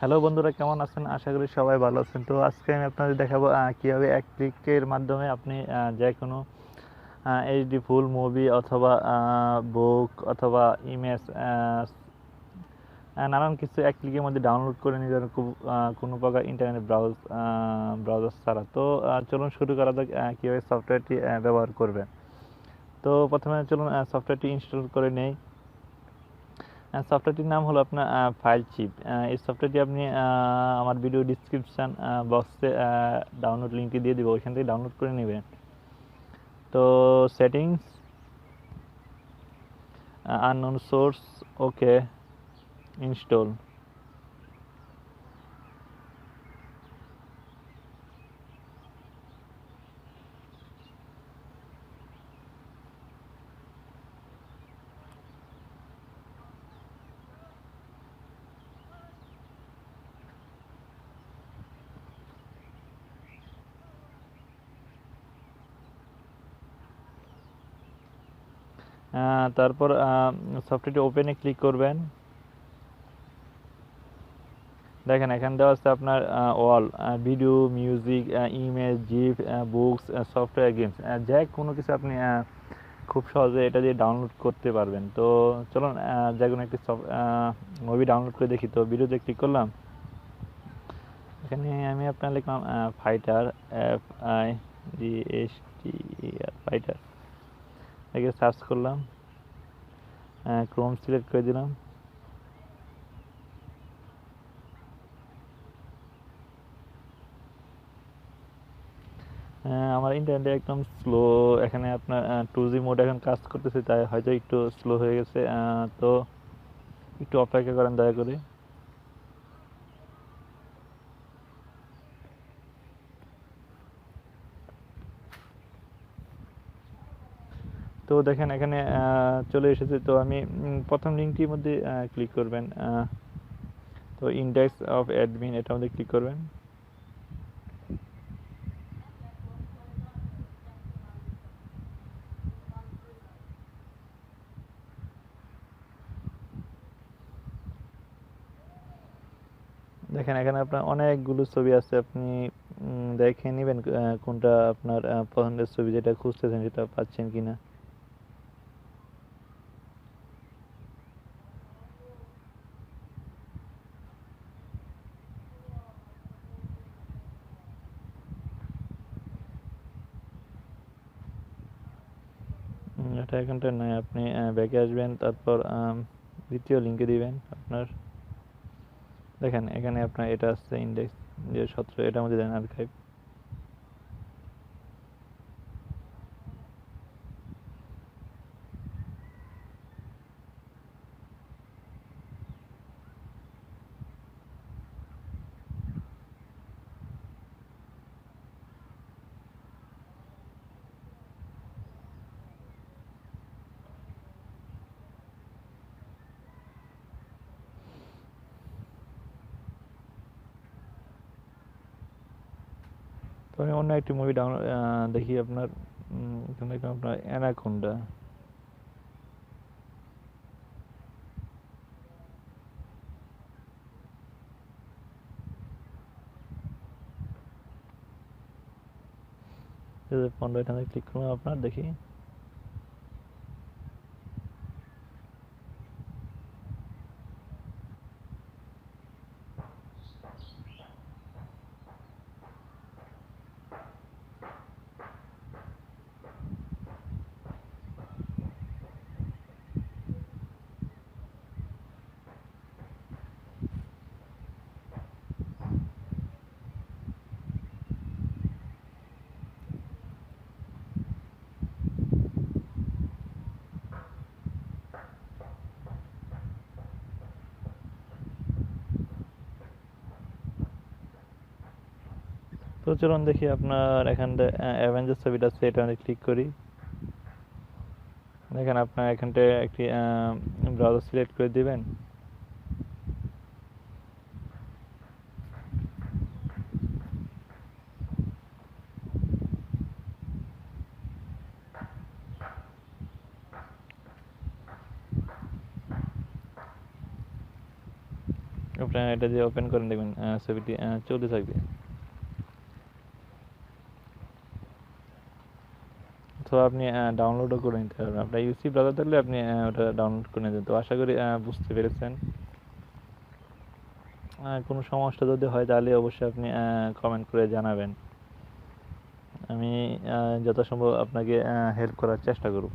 Hello বন্ধুরা, কেমন আছেন? আশা করি সবাই ভালো আছেন। তো আজকে আমি আপনাদের দেখাবো কীভাবে এক ক্লিকের মাধ্যমে আপনি যে কোনো এইচডি ফুল মুভি অথবা বুক অথবা ইমেজ নানান কিছু এক ক্লিকের মধ্যে ডাউনলোড করে খুব কোনো প্রকার ইন্টারনেট ব্রাউজ ব্রাউজার ছাড়া। তো চলুন শুরু করা যাক কীভাবে সফটওয়্যারটি ব্যবহার করবেন। তো প্রথমে চলুন সফটওয়্যারটি ইনস্টল করে নেই। সফটওয়্যারটির নাম হলো আপনার ফাইল চিপ এই সফটওয়্যারটি আপনি আমার ভিডিও ডিসক্রিপশান বক্সে ডাউনলোড লিঙ্কটি দিয়ে দেবো, ওইখান থেকে ডাউনলোড করে নেবেন। তো settings unknown source okay install তারপর সফটওয়্যারটি ওপেনে ক্লিক করবেন। দেখেন, এখানে দেওয়া আছে আপনার all video music image zip books software games যে কোনো কিছু আপনি খুব সহজে এটা দিয়ে ডাউনলোড করতে পারবেন। তো চলুন যে কোনো একটি মুভি ডাউনলোড করে দেখি। তো ভিডিওতে ক্লিক করলাম। এখানে আমি আপনার লিখলাম fighter F I G S T fighter একে সার্চ করলাম ক্রোম সিলেক্ট করে দিলাম। আমার ইন্টারনেট একদম স্লো এখানে আপনার টু জি মোড এখন কাজ করতেছে, তাই হয়তো একটু স্লো হয়ে গেছে। তো একটু অপেক্ষা করেন, দয়া করে। তো দেখেন, এখানে চলে এসেছে। তো আমি প্রথম লিঙ্কটির মধ্যে ক্লিক করবেন তো ইন্ডেক্স অফ অ্যাডমিন এটার মধ্যে ক্লিক করবেন। দেখেন, এখানে আপনার অনেকগুলো ছবি আছে। আপনি দেখে নেবেন কোনটা আপনার পছন্দের ছবি যেটা খুঁজতেছেন, সেটা পাচ্ছেন কিনা। এটা এখানটা নয়, আপনি ব্যাকে আসবেন, তারপর দ্বিতীয় লিঙ্কে দিবেন আপনার, দেখেন, এখানে আপনার এটা আসছে ইন্ডেক্স যে সতেরো এটার মধ্যে দেন আর্কাইভ আমি অন্য একটি মুভি ডাউনলোড দেখি আপনার এখানে দেখলাম আপনার অ্যানাকোন্ডা পনেরো এখানে ক্লিক করুন আপনার দেখি। তো চলুন দেখি আপনার এখানটা অ্যাভেঞ্জার ছবিটা আছে, এটা আমি ক্লিক করি। দেখেন আপনার এখানটায় একটি ব্রাউজার সিলেক্ট করে দিবেন। আপনার এটা দিয়ে ওপেন করেন দেখবেন ছবিটি চলতে থাকবে। অথবা আপনি ডাউনলোডও করে নিতে পারবেন। আপনার ইউসি ব্রাউজার থাকলে আপনি ওটা ডাউনলোড করে নিতে তো আশা করি বুঝতে পেরেছেন। কোনো সমস্যা যদি হয়, তাহলে অবশ্যই আপনি কমেন্ট করে জানাবেন। আমি যথাসম্ভব আপনাকে হেল্প করার চেষ্টা করব।